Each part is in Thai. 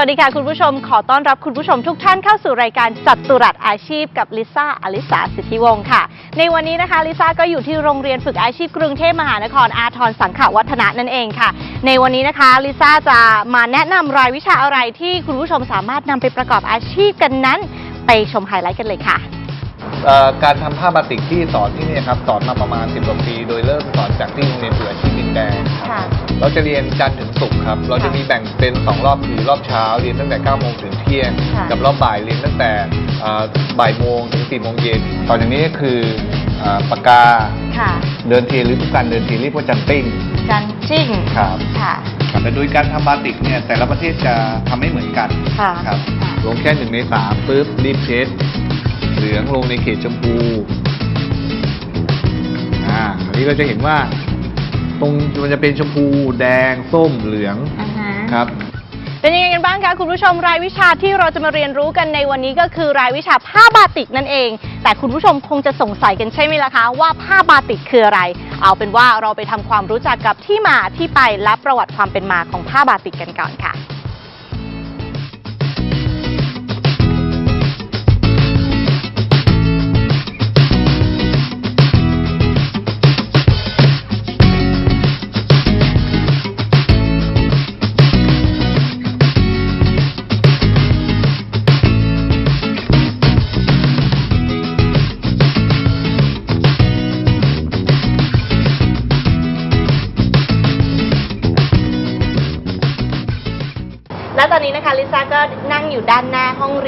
วัสดีค่ะคุณผู้ชม ขอต้อนรับคุณผู้ชมทุกท่านเข้าสู่รายการจัดตุรัสอาชีพกับลิซ่าอลิสาสิทธิวงศ์ค่ะ ในวันนี้นะคะลิซ่าก็อยู่ที่โรงเรียนฝึกอาชีพกรุงเทพมหานครอาทรสังขวัฒนะนั่นเองค่ะ ในวันนี้นะคะลิซ่าจะมาแนะนำรายวิชาอะไรที่คุณผู้ชมสามารถนำไปประกอบอาชีพกันนั้น ไปชมไฮไลท์กันเลยค่ะเอ่อการทำผ้าบาติกที่สอนที่นี่ครับสอนมาประมาณ 10กว่าปี โดยเริ่มสอนจากที่โรงเรียนฝึกอาชีพดินแดงครับค่ะ เราจะเรียนจันทร์ถึงศุกร์ครับ เราจะมีแบ่งเป็น 2 รอบคือรอบเช้าเรียนตั้งแต่9โมงถึงเที่ยง ค่ะ กับรอบบ่ายเรียนตั้งแต่เอ่อบ่ายโมงถึง4โมงเย็นต่อจากนี้ก็คือเอ่อปากกาค่ะ เดินเทียนหรือผู้การเดินเทียนเรียกว่าจันติ้งจันจิ้งครับ ค่ะ แต่โดยการทำบาติกเนี่ยแต่ละประเทศจะทำไม่เหมือนกันค่ะครับค่ะลงแค่หนึ่งในสามปุ๊บรีบเช็ดเหลืองลงในเขตชมพูอ่าอันนี้เราจะเห็นว่า ตรงมันจะเป็นชมพูแดงส้มเหลืองอ่าฮะ ครับ เป็นยังไงกันบ้างคะคุณผู้ชมรายวิชาที่เราจะมาเรียนรู้กันในวันนี้ก็คือรายวิชาผ้าบาติกนั่นเอง แต่คุณผู้ชมคงจะสงสัยกันใช่ไหมล่ะคะว่าผ้าบาติกคืออะไร เอาเป็นว่าเราไปทำความรู้จักกับที่มาที่ไปและประวัติความเป็นมาของผ้าบาติกกันก่อนค่ะและ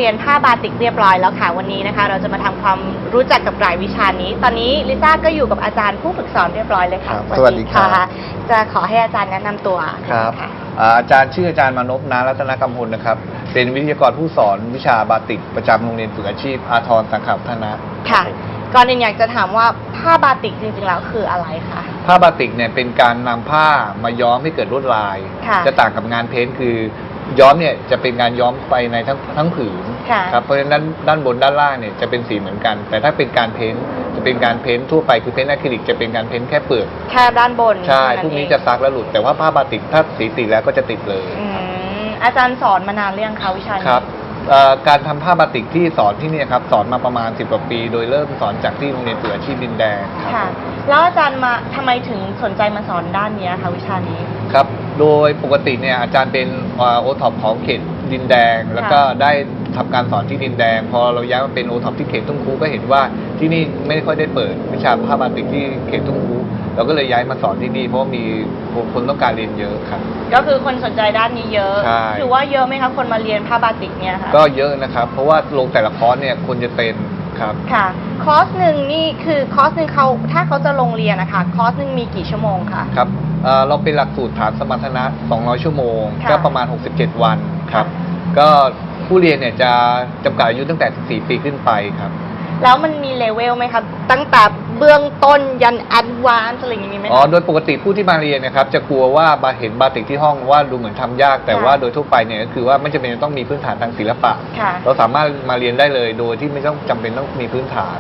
รียนผ้าบาติกเรียบร้อยแล้วค่ะวันนี้นะคะ เราจะมาทำความรู้จักกับรายวิชานี้ ตอนนี้ลิซ่าก็อยู่กับอาจารย์ผู้ฝึกสอนเรียบร้อยเลยค่ะครับสวัสดีครับจะขอให้อาจารย์แนะนำตัวครับค่ะอ่าอาจารย์ชื่ออาจารย์มานพนารัตนกำพลนะครับ เป็นวิทยากรผู้สอนวิชาบาติกประจำโรงเรียนฝึกอาชีพอาทรสังขพัฒนะค่ะก่อนอื่นอยากจะถามว่าผ้าบาติกจริงๆแล้วคืออะไรคะผ้าบาติกเนี่ยเป็นการนำผ้ามาย้อมให้เกิดลวดลายค่ะจะต่างกับงานเพ้นท์คือ ย้อมเนี่ยจะเป็นการย้อมไปในทั้งทั้งผืนค่ะครับเพราะฉะนั้นด้านด้านบนด้านล่างเนี่ยจะเป็นสีเหมือนกัน แต่ถ้าเป็นการเพ้นท์จะเป็นการเพ้นท์ทั่วไปคือเพ้นท์อะคริลิกจะเป็นการเพ้นท์แค่เปลือกแค่ด้านบนใช่เท่าพวกนี้เองจะซักแล้วหลุด แต่ว่าผ้าบาติกถ้าสีติดแล้วก็จะติดเลยอืมอาจารย์สอนมานานหรือยังคะวิชานี้ ครับเอ่อการทำผ้าบาติกที่สอนที่เนี่ยครับสอนมาประมาณ 10กว่าปี โดยเริ่มสอนจากที่โรงเรียนฝึกอาชีพดินแดงครับ ค่ะ แล้วอาจารย์มาทำไมถึงสนใจมาสอนด้านเนี้ยคะวิชานี้ ครับ โดยปกติเนี่ยอาจารย์เป็นโอท็อปของเขตดินแดง แล้วก็ได้ทำการสอนที่ดินแดง พอเราย้ายมาเป็นโอท็อปที่เขตทุ่งคูก็เห็นว่าที่นี่ไม่ค่อยได้เปิดวิชาผ้าบาติกที่เขตทุ่งคูเราก็เลยย้ายมาสอนที่นี่เพราะว่ามีคนต้องการเรียนเยอะครับ ก็คือคนสนใจด้านนี้เยอะใช่ถือว่าเยอะไหมคะคนมาเรียนผ้าบาติกเนี่ยค่ะก็เยอะนะครับ เพราะว่าลงแต่ละคอร์สเนี่ยคนจะเต็มครับค่ะ คอร์สหนึ่งนี่คือคอร์สหนึ่งเขาถ้าเขาจะลงเรียนนะคะคอร์สหนึ่งมีกี่ชั่วโมงคะ ครับเอ่อเราเป็นหลักสูตรฐานสมรรถนะ 200 ชั่วโมง ค่ะ ก็ประมาณ 67 วันครับค่ะก็ผู้เรียนเนี่ยจะจำกัดอายุตั้งแต่ 14 ปีขึ้นไปครับ แล้วมันมีเลเวลไหมคะ ตั้งแต่ เบื้องต้นยันแอดวานซ์อะไรอย่างนี้มีไหมคะ อ๋อ โดยปกติผู้ที่มาเรียนเนะครับ จะกลัวว่าบาเห็นบาติกที่ห้องว่าดูเหมือนทำยาก แต่ค่ะว่าโดยทั่วไปเนี่ยก็คือว่าไม่จำเป็นจะต้องมีพื้นฐานทางศิลปะ ค่ะ เราสามารถมาเรียนได้เลย โดยที่ไม่ต้องจำเป็นต้องมีพื้นฐาน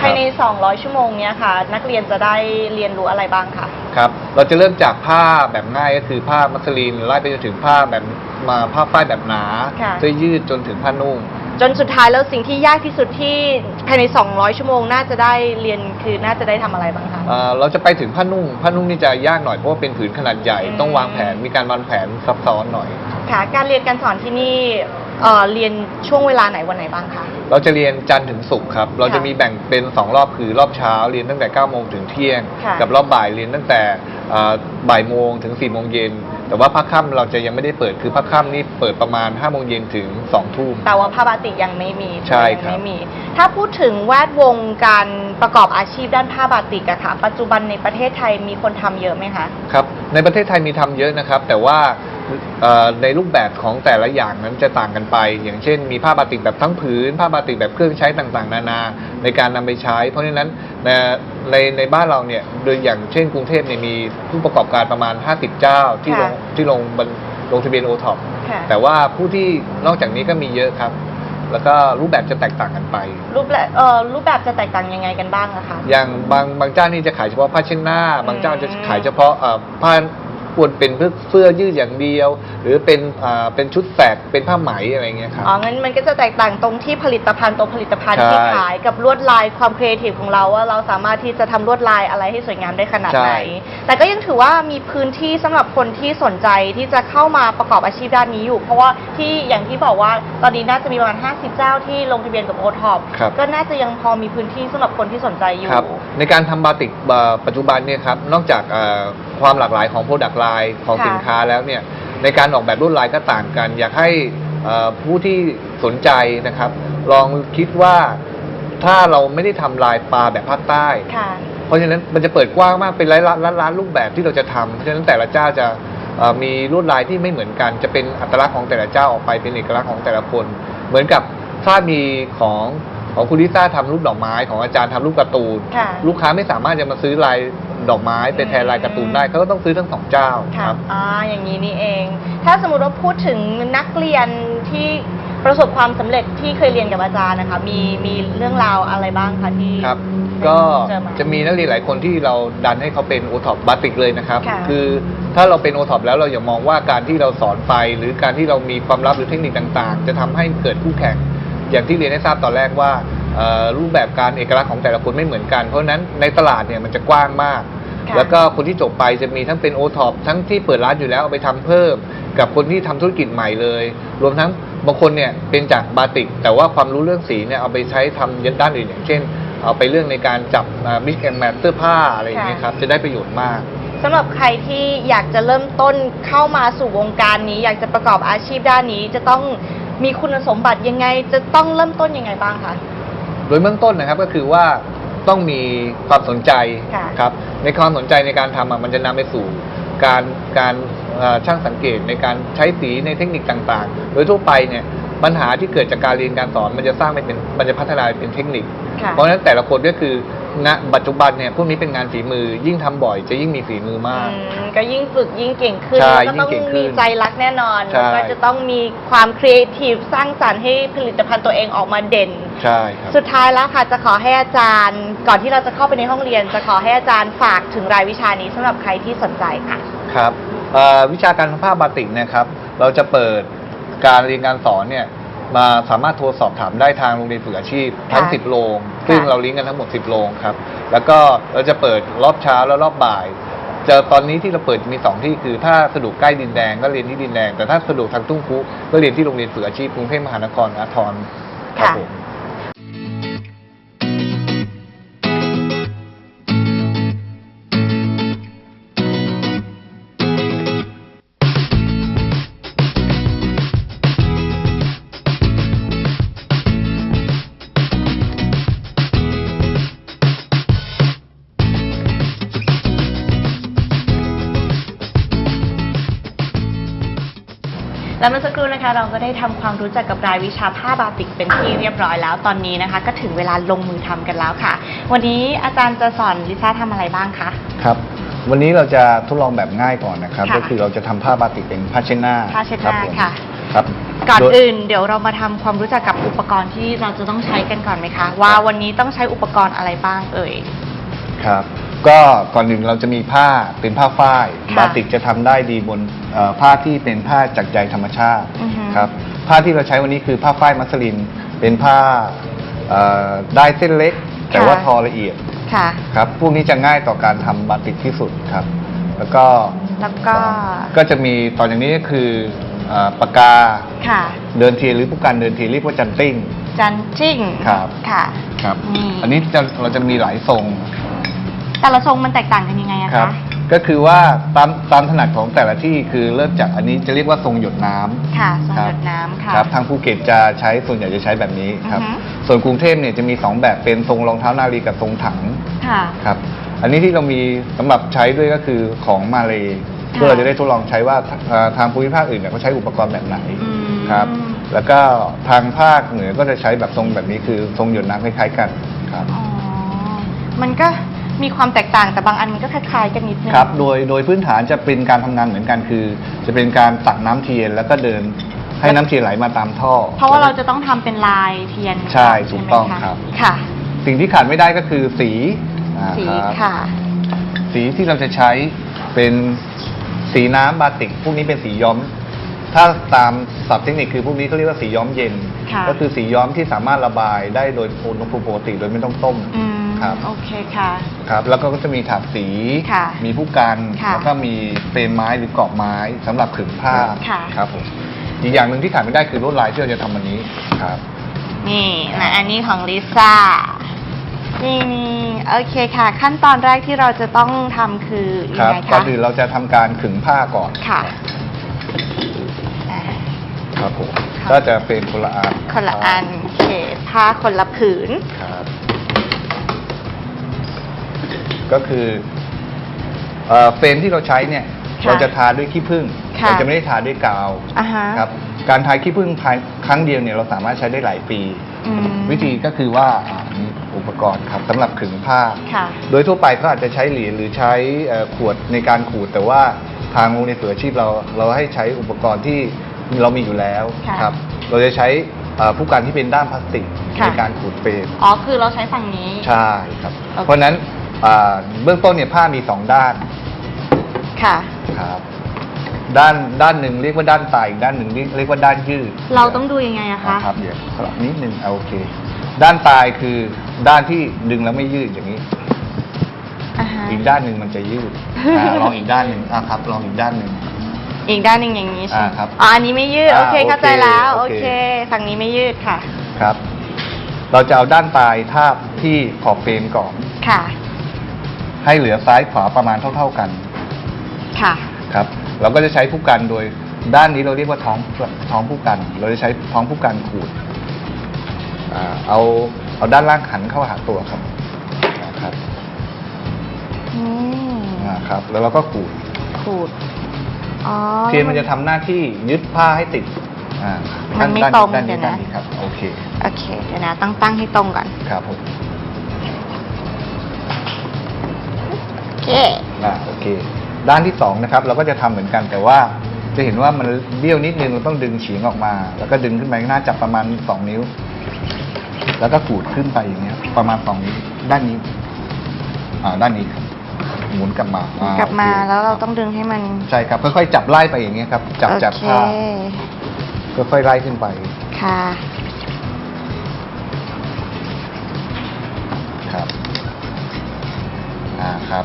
ภายใน 200 ชั่วโมงเนี้ยค่ะ นักเรียนจะได้เรียนรู้อะไรบ้างคะ ครับ เราจะเริ่มจากผ้าแบบง่ายก็คือผ้ามัสลินไล่ไปจนถึงผ้าแบบมาผ้าฝ้ายแบบหนาค่ะ เสื้อยืดจนถึงผ้านุ่ง จนสุดท้ายแล้วสิ่งที่ยากที่สุดที่ภายใน 200 ชั่วโมงน่าจะได้เรียนคือน่าจะได้ทำอะไรบ้างคะเอ่อเราจะไปถึงผ้านุ่งผ้านุ่งนี่จะยากหน่อยเพราะว่าเป็นผืนขนาดใหญ่อืม ต้องวางแผนมีการวางแผนซับซ้อนหน่อย ค่ะการเรียนการสอนที่นี่เอ่อเรียนช่วงเวลาไหนวันไหนบ้างคะ เราจะเรียนจันทร์ถึงศุกร์ครับ เราจะค่ะมีแบ่งเป็น 2 รอบคือรอบเช้าเรียนตั้งแต่9โมงถึงเที่ยง ค่ะกับรอบบ่ายเรียนตั้งแต่เอ่อบ่ายโมงถึง4โมงเย็น แต่ว่าภาคค่ำเราจะยังไม่ได้เปิดคือภาคค่ำนี่เปิดประมาณ5โมงเย็นถึง2ทุ่ม แต่ว่าผ้าบาติกยังไม่มีใช่ยังครับไม่มี ถ้าพูดถึงแวดวงการประกอบอาชีพด้านผ้าบาติกอะค่ะ ปัจจุบันในประเทศไทยมีคนทำเยอะไหมคะ ครับในประเทศไทยมีทำเยอะนะครับ แต่ว่าเอ่อ ในรูปแบบของแต่ละอย่างนั้นจะต่างกันไป อย่างเช่น มีผ้าบาติกแบบทั้งผืน ผ้าบาติกแบบเครื่องใช้ต่างๆ นานาในการนำไปใช้ เพราะฉะนั้นในในในบ้านเราเนี่ยโดยอย่างเช่นกรุงเทพเนี่ยมีผู้ประกอบการประมาณ 50 เจ้าที่ลงค่ะที่ลงบันลงทะเบียนโอท็อปค่ะแต่ว่าผู้ที่นอกจากนี้ก็มีเยอะครับแล้วก็รูปแบบจะแตกต่างกันไป รูปแบบเอ่อรูปแบบจะแตกต่างยังไงกันบ้างอะคะ อย่างบางบางเจ้านี่จะขายเฉพาะผ้าเช็ดหน้า บางเจ้าจะขายเฉพาะเอ่อผ้า ควรเป็นเพื่อเสื้อยืดอย่างเดียว หรือเป็นอ่าเป็นชุดแสกเป็นผ้าไหมอะไรเงี้ยครับ อ๋อ งั้นมันก็จะแตกต่างตรงที่ผลิตภัณฑ์ตัวผลิตภัณฑ์ใช่ที่ขายกับลวดลายความครีเอทีฟของเราว่าเราสามารถที่จะทำลวดลายอะไรให้สวยงามได้ขนาดไหน ใช่ แต่ก็ยังถือว่ามีพื้นที่สำหรับคนที่สนใจที่จะเข้ามาประกอบอาชีพด้านนี้อยู่ เพราะว่าที่อย่างที่บอกว่าตอนนี้น่าจะมีประมาณ 50 เจ้าที่ลงทะเบียนกับโอท็อปครับ ก็น่าจะยังพอมีพื้นที่สำหรับคนที่สนใจอยู่ ครับในการทำบาติกเอ่อปัจจุบันเนี่ยครับนอกจากเอ่อ ความหลากหลายของโปรดักต์ไลน์ของค่ะ สินค้าแล้วเนี่ยในการออกแบบลวดลายก็ต่างกัน อยากให้เอ่อผู้ที่สนใจนะครับ ลองคิดว่าถ้าเราไม่ได้ทำลายปลาแบบภาคใต้ ค่ะ เพราะฉะนั้นมันจะเปิดกว้างมากเป็นล้านล้านล้านล้านรูปแบบที่เราจะทำเพราะฉะนั้นแต่ละเจ้าจะเอ่อมีลวดลายที่ไม่เหมือนกัน จะเป็นอัตลักษณ์ของแต่ละเจ้าออกไปเป็นเอกลักษณ์ของแต่ละคน เหมือนกับถ้ามีของ ของคุณลิซ่าทำรูปดอกไม้ของอาจารย์ทำรูปการ์ตูน ค่ะ ลูกค้าไม่สามารถจะมาซื้อลายดอกไม้ไปแทนลายการ์ตูนได้เขาก็ต้องซื้อทั้งสองเจ้าค่ะครับอ่าอย่างนี้นี่เอง ถ้าสมมติว่าพูดถึงนักเรียนที่ประสบความสำเร็จที่เคยเรียนกับอาจารย์นะคะ มีมีเรื่องราวอะไรบ้างคะที่ครับเป็นก็เจอมา จะมีนักเรียนหลายคนที่เราดันให้เขาเป็นโอท็อปบาติกเลยนะครับ ค่ะอถ้าเราเป็นโอท็อปแล้วเราอย่ามองว่าการที่เราสอนไปหรือการที่เรามีความลับหรือเทคนิคต่างๆ จะทำให้เกิดคู่แข่ง อย่างที่เรียนให้ทราบตอนแรกว่าเอ่อรูปแบบการเอกลักษณ์ของแต่ละคนไม่เหมือนกัน เพราะฉะนั้นในตลาดเนี่ยมันจะกว้างมากค่ะแล้วก็คนที่จบไปจะมีทั้งเป็นโอท็อปทั้งที่เปิดร้านอยู่แล้วเอาไปทำเพิ่ม กับคนที่ทำธุรกิจใหม่เลย รวมทั้งบางคนเนี่ยเป็นจากบาติก แต่ว่าความรู้เรื่องสีเนี่ยเอาไปใช้ทำยันด้านอื่นอย่างเช่น เอาไปเรื่องในการจับมิกแอนแมทเสื้อผ้าอะไรอย่างเงี้ยครับจะได้ประโยชน์มากสำหรับใครที่อยากจะเริ่มต้นเข้ามาสู่วงการนี้ อยากจะประกอบอาชีพด้านนี้จะต้อง มีคุณสมบัติยังไงจะต้องเริ่มต้นยังไงบ้างคะ โดยเบื้องต้นนะครับก็คือว่าต้องมีความสนใจค่ะครับในความสนใจในการทำอะมันจะนำไปสู่การการเอ่อช่างสังเกตในการใช้สีในเทคนิคต่างๆ โดยทั่วไปเนี่ยปัญหาที่เกิดจากการเรียนการสอนมันจะสร้างไปเป็นมันจะพัฒนาไปเป็นเทคนิค ค่ะ เพราะฉะนั้นแต่ละคนก็คือ ณปัจจุบันเนี่ยพวกนี้เป็นงานฝีมือ ยิ่งทำบ่อยจะยิ่งมีฝีมือมาก อืมก็ยิ่งฝึกยิ่งเก่งขึ้นใช่แล้วก็ต้องยิ่งเก่งขึ้มีนใจรักแน่นอนใช่ก็จะต้องมีความครีเอทีฟสร้างสรรค์ให้ผลิตภัณฑ์ตัวเองออกมาเด่น ใช่ครับ สุดท้ายแล้วค่ะจะขอให้อาจารย์ ก่อนที่เราจะเข้าไปในห้องเรียน จะขอให้อาจารย์ฝากถึงรายวิชานี้สำหรับใครที่สนใจค่ะ ครับเอ่อวิชาการทำผ้าบาติกเนะครับ เราจะเปิดการเรียนการสอนเนี่ย มาสามารถโทรสอบถามได้ทางโรงเรียนฝึกอาชีพทั้ง ค่ะ10 โรง ซึ่งค่ะเราลิงก์กันทั้งหมด 10 โรงครับ แล้วก็เราจะเปิดรอบเช้าและรอบบ่าย เจอตอนนี้ที่เราเปิดมี 2 ที่คือถ้าสะดวกใกล้ดินแดงก็เรียนที่ดินแดง แต่ถ้าสะดวกทางตุ้งคุก็เรียนที่โรงเรียนฝึกอาชีพกรุงเทพมหานครอาทรครับค่ะ ผม และเมื่อสักครู่นะคะเราก็ได้ทำความรู้จักกับรายวิชาผ้าบาติกเป็นที่เรียบร้อยแล้ว ตอนนี้นะคะ ก็ถึงเวลาลงมือทำกันแล้วค่ะ วันนี้อาจารย์จะสอนลิซ่าทำอะไรบ้างคะครับวันนี้เราจะทดลองแบบง่ายก่อนนะครับค่ะก็คือเราจะทำผ้าบาติกเป็นผ้าเช็ดหน้าผ้าเช็ดหน้ารับผมค่ะครับก่อนโดยอื่นเดี๋ยวเรามาทำความรู้จักกับอุปกรณ์ที่เราจะต้องใช้กันก่อนไหมคะ ว่าวันนี้ต้องใช้อุปกรณ์อะไรบ้างเอ่ยครับ ก็ก่อนหนึ่งเราจะมีผ้าเป็นผ้าฝ้ายค่ะบาติกจะทำได้ดีบนเอ่อผ้าที่เป็นผ้าจากใยธรรมชาติอือฮึครับผ้าที่เราใช้วันนี้คือผ้าฝ้ายมัสลิน เป็นผ้าเอ่อได้เส้นเล็ก แต่ค่ะ ว่าทอละเอียดค่ะ ครับพวกนี้จะง่ายต่อการทำบาติกที่สุดครับ แล้วก็แล้วก็ก็จะมีต่ออย่างนี้ก็คือเอ่อปากกาค่ะ เดินเทียนหรือผู้การเดินเทียนเรียกว่าจันติ้ง จันจิ้งครับ ค่ะ ครับนี่อันนี้จะเราจะมีหลายทรง แต่ละทรงมันแตกต่างกันยังไงอะครัคะ บ ก็คือว่าตามตามถนัดของแต่ละที่คือเริ่มจากอันนี้จะเรียกว่าทรงหยดน้ำ ค่ะทรงครัหบยดน้ำค่ะ ครับทางภูเก็ตจะใช้ส่วนใหญ่จะใช้แบบนี้ครับ อือฮึ ส่วนกรุงเทพเนี่ยจะมีสองแบบเป็นทรงรองเท้านารีกับทรงถังค่ะ ครับ อันนี้ที่เรามีสำหรับใช้ด้วยก็คือของมาเลยค่ะเพื่อเราจะได้ทดลองใช้ว่าเอ่อทางภูมิภาคอื่นเนี่ยเขาใช้อุปกรณ์แบบไหนอืม ครับ แล้วก็ทางภาคเหนือก็จะใช้แบบทรงแบบนี้คือทรงหยดน้ำคล้ายๆกันครับ อ๋อ มันก็ มีความแตกต่างแต่บางอันมันก็คล้ายๆกันนิดนึง ครับ โดยโดยพื้นฐานจะเป็นการทำงานเหมือนกันคือ จะเป็นการตักน้ำเทียนแล้วก็เดินให้น้ำเทียนไหลมาตามท่อ เพราะว่าเราจะต้องทำเป็นลายเทียนใช่ถูกต้องใช่ไหมะครับ ค่ะ สิ่งที่ขาดไม่ได้ก็คือสีอ่าสีรับค่ะ สีที่เราจะใช้เป็นสีน้ำบาติก พวกนี้เป็นสีย้อม ถ้าตามศัพท์เทคนิคคือพวกนี้เขาเรียกว่าสีย้อมเย็น ค่ะก็คือสีย้อมที่สามารถระบายได้โดยอุณหภูมิปกติโดยไม่ต้องต้ม อืมครับ โอเคค่ะ ครับแล้วก็จะมีถาดสี ค่ะมีผู้กัน ค่ะแล้วก็มีเฟรมไม้หรือกรอบไม้สำหรับขึงผ้าค่ะ ครับผมอีกอย่างหนึ่งที่ขาดไม่ได้คือลวดลายที่เราจะทำวันนี้ครับ นี่นะอันนี้ของลิซ่า นี่นี่โอเคค่ะ ขั้นตอนแรกที่เราจะต้องทำคือคยัรังบไงก่อนคะอื่นเราจะทำการขึงผ้าก่อน ค่ะอ่า ครับผมค่ะ ก็จะเป็นคนละอันคนละอันโอเคผ้าคนละผืน ครับ ก็คือเอ่อเฟรมที่เราใช้เนี่ย ค่ะเราจะทาด้วยขี้ผึ้งค่ะ เราจะไม่ได้ทาด้วยกาวอ่าฮะ ครับ การทาขี้ผึ้งภายครั้งเดียวเนี่ยเราสามารถใช้ได้หลายปี อืมวิธีก็คือว่าอ่านี่อุปกรณ์ครับสำหรับขึงผ้า ค่ะ โดยทั่วไปเขาอาจจะใช้เหรียญหรือใช้เอ่อขวดในการขูด แต่ว่าทางโรงเรียนฝึกอาชีพเราเราให้ใช้อุปกรณ์ที่ เรามีอยู่แล้วค่ะครับ เราจะใช้เอ่อผู้กันที่เป็นด้ามพลาสติกค่ะ ในการขูดเฟรมอ๋อ คือเราใช้ฝั่งนี้ ใช่ครับ โอเค เพราะฉะนั้นอ่าเบื้องต้นเนี่ยผ้ามีสองด้านค่ะ ครับ ด้านด้านหนึ่งเรียกว่าด้านตายอีกด้านหนึ่งเรียกเรียกว่าด้านยืด เราต้องดูยังไงอะคะนะครับเดี๋ยวสลับนิดนึงเอาโอเค ด้านตายคือด้านที่ดึงแล้วไม่ยืดอย่างนี้ อ่าฮะ อีกด้านหนึ่งมันจะยืดอ่าลองอีกด้านหนึ่งอะครับ ลองอีกด้านหนึ่ง อีกด้านหนึ่งอย่างนี้ใช่ไหมอ่าครับอ๋ออันนี้ไม่ยืดอ่าโอเคเข้าใจแล้ว โอโอเค เค ฝั่งนี้ไม่ยืดค่ะ ครับ เราจะเอาด้านตายทาบที่ขอบเฟรมก่อน ค่ะ ให้เหลือซ้ายขวาประมาณเท่า ๆกันค่ะ ครับ เราก็จะใช้ผู้กันโดยด้านนี้เราเรียกว่าท้องท้องผู้กัน เราจะใช้ท้องผู้กันขูดอ่าเอาเอาด้านล่างหันเข้าหาตัวครับนะครับอืมอ่าครับ แล้วเราก็ขูดขูด อ๋อ เทียนมันจะทำหน้าที่ยึดผ้าให้ติดอ่ามันไม่ด้าตรงด้านเดี๋นี้ยวนะ ด้านนี้ครับโอเคโอเคเดี๋ยวนะตั้งตั้งให้ตรงก่อนครับผมโอเค อ่าโอเค ด้านที่สองนะครับเราก็จะทำเหมือนกันแต่ว่าจะเห็นว่ามันเบี้ยวนิดนึงเราต้องดึงเฉียงออกมา แล้วก็ดึงขึ้นไปข้างหน้าจับประมาณสองนิ้ว แล้วก็ขูดขึ้นไปอย่างเงี้ย ประมาณสองนิ้วด้านนี้ อ่าด้านนี้ครับ หมุนกลับมาอ่กลับมาโอคแล้วเราต้องดึงให้มันใช่ครับค่อยๆจับไล่ไปอย่างเงี้ยครับจับโอจากเคผ้าค่อยๆไล่ขึ้นไปค่ะ ครับอ่าครับ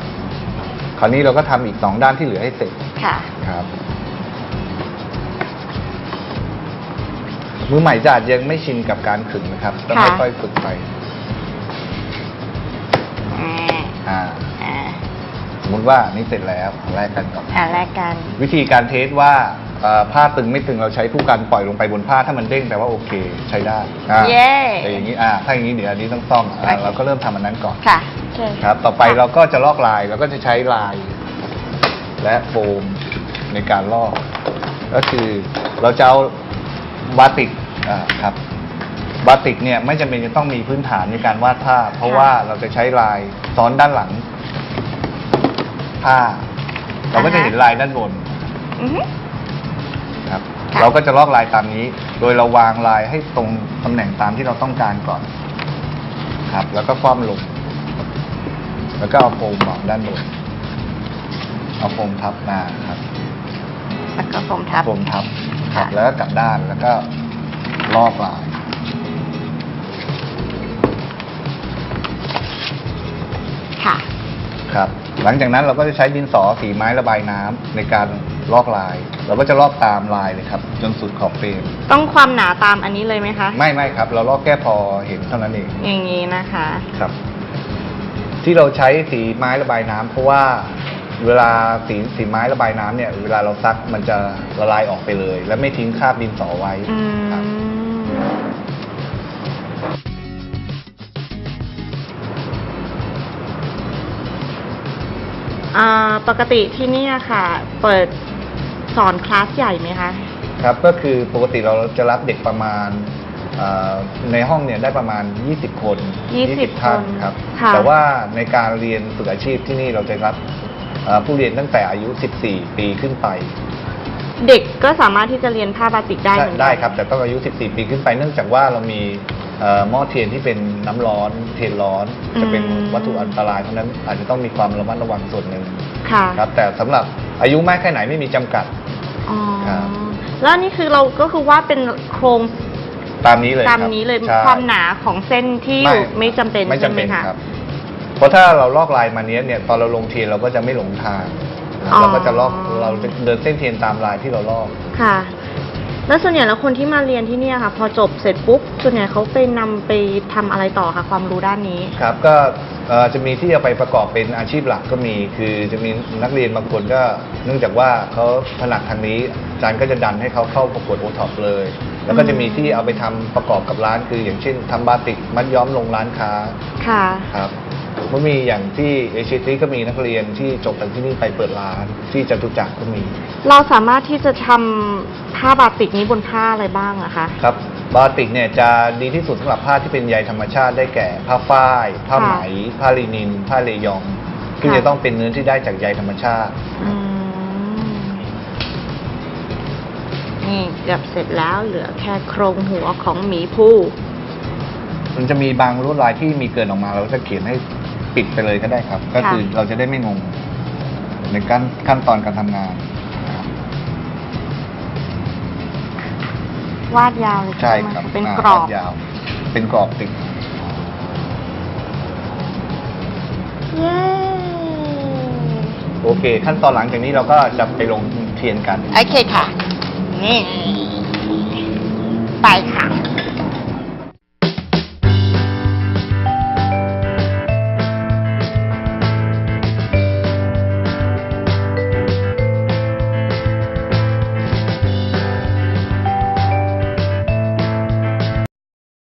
คราวนี้เราก็ทำอีกสองด้านที่เหลือให้เสร็จ ค่ะ ครับ มือใหม่จะอาจยังไม่ชินกับการขึงนะครับ ต้องค่ะ ค่อยๆฝึกไป อ่า อ่าอ่า สมมติว่านี่เสร็จแล้วแรกกันก่อน อ่าแลกกัน วิธีการเทสว่าเอ่อผ้าตึงไม่ตึงเราใช้ผู้กันปล่อยลงไปบนผ้าถ้ามันเด้งแปลว่าโอเคใช้ได้อ่าเย้แต่อย่างนี้อ่าถ้าอย่างนี้เดี๋ยวอันนี้ต้องซ่อมอ่าโอเค เราก็เริ่มทำอันนั้นก่อนค่ะโอเคครับ ต่อไปเราก็จะลอกลายเราก็จะใช้ลาย และโฟมในการลอก ก็คือเราจะเอาบาติกอ่าครับบาติกเนี่ยไม่จำเป็นจะต้องมีพื้นฐานในการวาดผ้าเพราะว่าเราจะใช้ลายซ้อนด้านหลัง ผ้า เราก็จะเห็นลายด้านบนอือฮึครับ ค่ะ เราก็จะลอกลายตามนี้ โดยเราวางลายให้ตรงตำแหน่งตามที่เราต้องการก่อน ครับ แล้วก็คว่ำลง แล้วก็เอาโฟมวางด้านบน เอาโฟมทับหน้าครับ แล้วก็ผมทับโฟมทับครัค่ะบแล้วก็กลับด้านแล้วก็ลอกลาย หลังจากนั้นเราก็จะใช้ดินสอสีไม้ระบายน้ำในการลอกลาย เราก็จะลอกตามลายเลยครับ จนสุดขอบเฟรมต้องความหนาตามอันนี้เลยไหมคะ ไม่ไม่ครับ เราลอกแค่พอเห็นเท่านั้นเอง อย่างนี้นะคะ ครับ ที่เราใช้สีไม้ระบายน้ำเพราะว่าเวลาสีสีไม้ระบายน้ำเนี่ย เวลาเราซักมันจะละลายออกไปเลย และไม่ทิ้งคราบดินสอไว้อืครับ ม อ่าปกติที่นี่อะค่ะ เปิดสอนคลาสใหญ่ไหมคะ ครับก็คือปกติเราจะรับเด็กประมาณเอ่อในห้องเนี่ยได้ประมาณ 20 คน20ท่านคนครับ ค่ะ แต่ว่าในการเรียนฝึกอาชีพที่นี่เราจะรับเอ่อผู้เรียนตั้งแต่อายุ 14 ปีขึ้นไป เด็กก็สามารถที่จะเรียนผ้าบาติกได้เหมือนกัน ได้ครับ แต่ต้องอายุ 14 ปีขึ้นไป เนื่องจากว่าเรามีเอ่อ หม้อเทียนที่เป็นน้ำร้อนเทียนร้อน จะเป็นอืมวัตถุอันตรายเพราะฉะนั้นอาจจะต้องมีความระมัดระวังส่วนหนึ่งค่ะครับ แต่สำหรับอายุมากแค่ไหนไม่มีจำกัดอ๋อครับแล้วอันนี่คือเราก็คือวาดเป็นโครงตามนี้เลยตามครับนี้เลยใช่ความหนาของเส้นที่อยู่ไม่จำเป็นไม่จำเป็นใช่หคะครับเพราะถ้าเราลอกลายมาเนี้ยเนี่ยตอนเราลงเทียนเราก็จะไม่หลงทางอ๋อเราก็จะลอกเราจะเดินเส้นเทียนตามลายที่เราลอกค่ะ แล้วส่วนใหญ่แล้วคนที่มาเรียนที่เนี่ยค่ะ พอจบเสร็จปุ๊บส่วนใหญ่เขาไปนำไปทำอะไรต่อคะความรู้ด้านนี้ ครับก็เอ่อจะมีที่จะไปประกอบเป็นอาชีพหลักก็มี คือจะมีนักเรียนบางคนก็เนื่องจากว่าเขาถนัดทางนี้อาจารย์ก็จะดันให้เขาเข้าประกวดโอท็อปเลย แล้วก็จะมีที่เอาไปทำประกอบกับร้าน คืออย่างเช่นทำบาติกมัดย้อมลงร้านค้าค่ะ ครับ ก็มีอย่างที่เอเชียทีก็มีนักเรียนที่จบจากที่นี่ไปเปิดร้านที่จตุจักรก็มี เราสามารถที่จะทำผ้าบาติกนี้บนผ้าอะไรบ้างอะคะ ครับ บาติกเนี่ยจะดีที่สุดสำหรับผ้าที่เป็นใยธรรมชาติได้แก่ ผ้าฝ้าย ผ้าไหม ผ้าลินิน ผ้าเลยองซึ่งค่ะจะต้องเป็นเนื้อที่ได้จากใยธรรมชาติ อืม นี่เกือบเสร็จแล้วเหลือแค่โครงหัวของหมีผู้ มันจะมีบางลวดลายที่มีเกินออกมาเราก็จะเขียนให้ ปิดไปเลยก็ได้ครับ ก็คือเราจะได้ไม่งงในขั้นขั้นตอนการทำงานนะครับวาดยาวเลยใช่ไหมครับเป็นากรอบ ยาว เป็นกรอบติดเย้โอเค ขั้นตอนหลังจากนี้เราก็จะไปลงเทียนกัน โอเคค่ะ นี่ ไปค่ะ